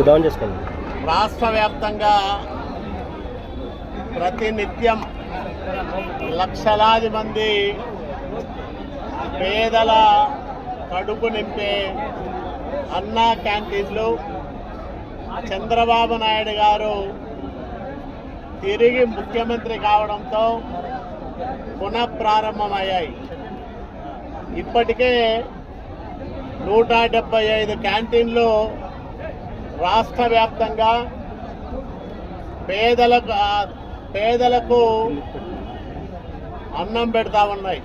Down చేసుకోండి రాష్ట్ర వ్యాప్తంగా ప్రతినిత్యం లక్షలాది మంది పేదల కడుపు నింపే అన్నా క్యాంటీన్లు చంద్రబాబు నాయుడు గారు తిరిగి ముఖ్యమంత్రి కావడంతో పునఃప్రారంభమయ్యాయి. ఇప్పటికే నూట డెబ్బై ఐదు క్యాంటీన్లు రాష్ట్ర వ్యాప్తంగా పేదలకు పేదలకు అన్నం పెడతా ఉన్నాయి.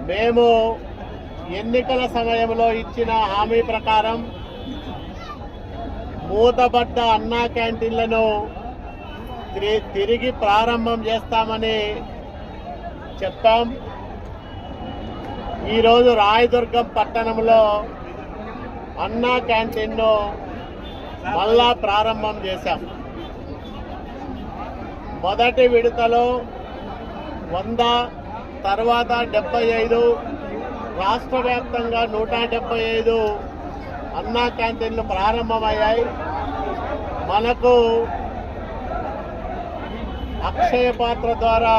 మేము ఎన్నికల సమయంలో ఇచ్చిన హామీ ప్రకారం మూతబడ్డ అన్నా క్యాంటీన్లను తిరి- తిరిగి ప్రారంభం చేస్తామని చెప్పాం. ఈరోజు రాయదుర్గం పట్టణంలో అన్నా క్యాంటీన్ను మళ్ళా ప్రారంభం చేశాం. మొదటి విడతలో వంద తర్వాత డెబ్బై ఐదు రాష్ట్ర వ్యాప్తంగా నూట డెబ్బై ఐదు అన్నా క్యాంటీన్లు ప్రారంభమయ్యాయి. మనకు అక్షయ పాత్ర ద్వారా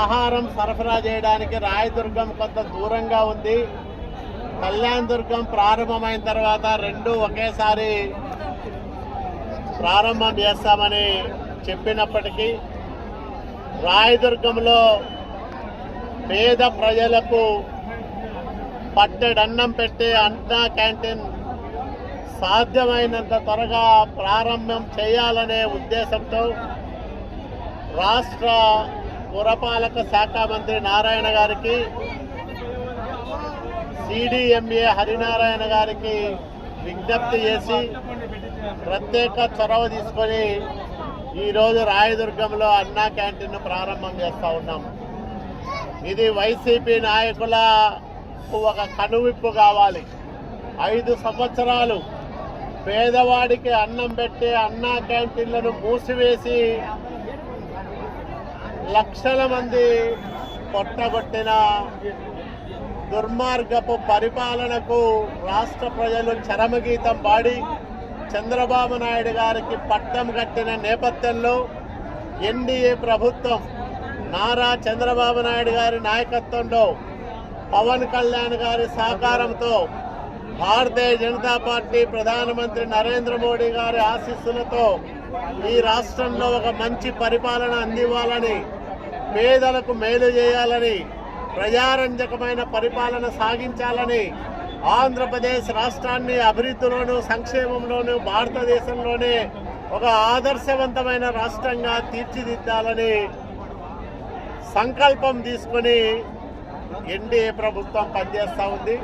ఆహారం సరఫరా చేయడానికి రాయదుర్గం కొంత దూరంగా ఉంది. కళ్యాణ్ దుర్గం ప్రారంభమైన తర్వాత రెండు ఒకేసారి ప్రారంభం చేస్తామని చెప్పినప్పటికీ రాయదుర్గంలో పేద ప్రజలకు పట్టెడన్నం పెట్టే అన్నా క్యాంటీన్ సాధ్యమైనంత త్వరగా ప్రారంభం చేయాలనే ఉద్దేశంతో రాష్ట్ర పురపాలక శాఖ మంత్రి నారాయణ గారికి సిడిఎంఏ హరినారాయణ గారికి విజ్ఞప్తి చేసి ప్రత్యేక చొరవ తీసుకొని ఈరోజు రాయదుర్గంలో అన్నా క్యాంటీన్ను ప్రారంభం చేస్తూ ఉన్నాం. ఇది వైసీపీ నాయకులకు ఒక కనువిప్పు కావాలి. ఐదు సంవత్సరాలు పేదవాడికి అన్నం పెట్టే అన్నా క్యాంటీన్లను మూసివేసి లక్షల మంది పొట్టగొట్టిన దుర్మార్గపు పరిపాలనకు రాష్ట్ర ప్రజలు చరమగీతం పాడి చంద్రబాబు నాయుడు గారికి పట్టం కట్టిన నేపథ్యంలో ఎన్డీఏ ప్రభుత్వం నారా చంద్రబాబు నాయుడు గారి నాయకత్వంలో పవన్ కళ్యాణ్ గారి సహకారంతో భారతీయ జనతా పార్టీ ప్రధానమంత్రి నరేంద్ర మోడీ గారి ఆశీస్సులతో ఈ రాష్ట్రంలో ఒక మంచి పరిపాలన అందివ్వాలని పేదలకు మేలు చేయాలని ప్రజారంజకమైన పరిపాలన సాగించాలని ఆంధ్రప్రదేశ్ రాష్ట్రాన్ని అభివృద్ధిలోను సంక్షేమంలోను భారతదేశంలోనే ఒక ఆదర్శవంతమైన రాష్ట్రంగా తీర్చిదిద్దాలని సంకల్పం తీసుకొని ఎన్డీఏ ప్రభుత్వం పనిచేస్తూ ఉంది.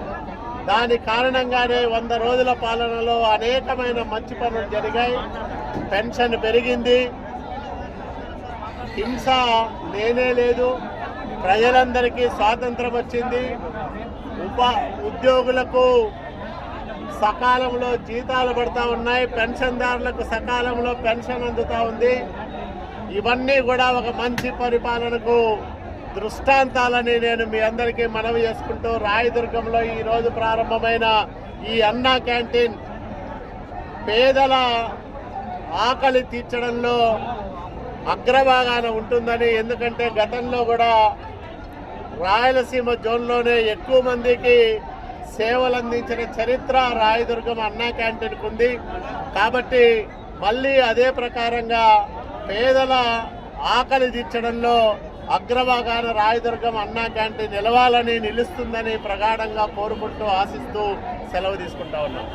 దాని కారణంగానే వంద రోజుల పాలనలో అనేకమైన మంచి పనులు జరిగాయి. పెన్షన్ పెరిగింది. హింస లేనే లేదు. ప్రజలందరికీ స్వాతంత్రం వచ్చింది. ఉపా ఉద్యోగులకు సకాలంలో జీతాలు పడతా ఉన్నాయి. పెన్షన్దారులకు సకాలంలో పెన్షన్ అందుతూ ఉంది. ఇవన్నీ కూడా ఒక మంచి పరిపాలనకు దృష్టాంతాలని నేను మీ అందరికీ మనవి చేసుకుంటూ రాయదుర్గంలో ఈరోజు ప్రారంభమైన ఈ అన్నా క్యాంటీన్ పేదల ఆకలి తీర్చడంలో అగ్రభాగాన ఉంటుందని ఎందుకంటే గతంలో కూడా రాయలసీమ జోన్లోనే ఎక్కువ మందికి సేవలు అందించిన చరిత్ర రాయదుర్గం అన్నా క్యాంటీన్కి ఉంది. కాబట్టి మళ్ళీ అదే ప్రకారంగా పేదల ఆకలి తీర్చడంలో అగ్రభాగాన రాయదుర్గం అన్నా క్యాంటీన్ నిలవాలని నిలుస్తుందని ప్రగాఢంగా కోరుకుంటూ ఆశిస్తూ సెలవు తీసుకుంటా ఉన్నాం.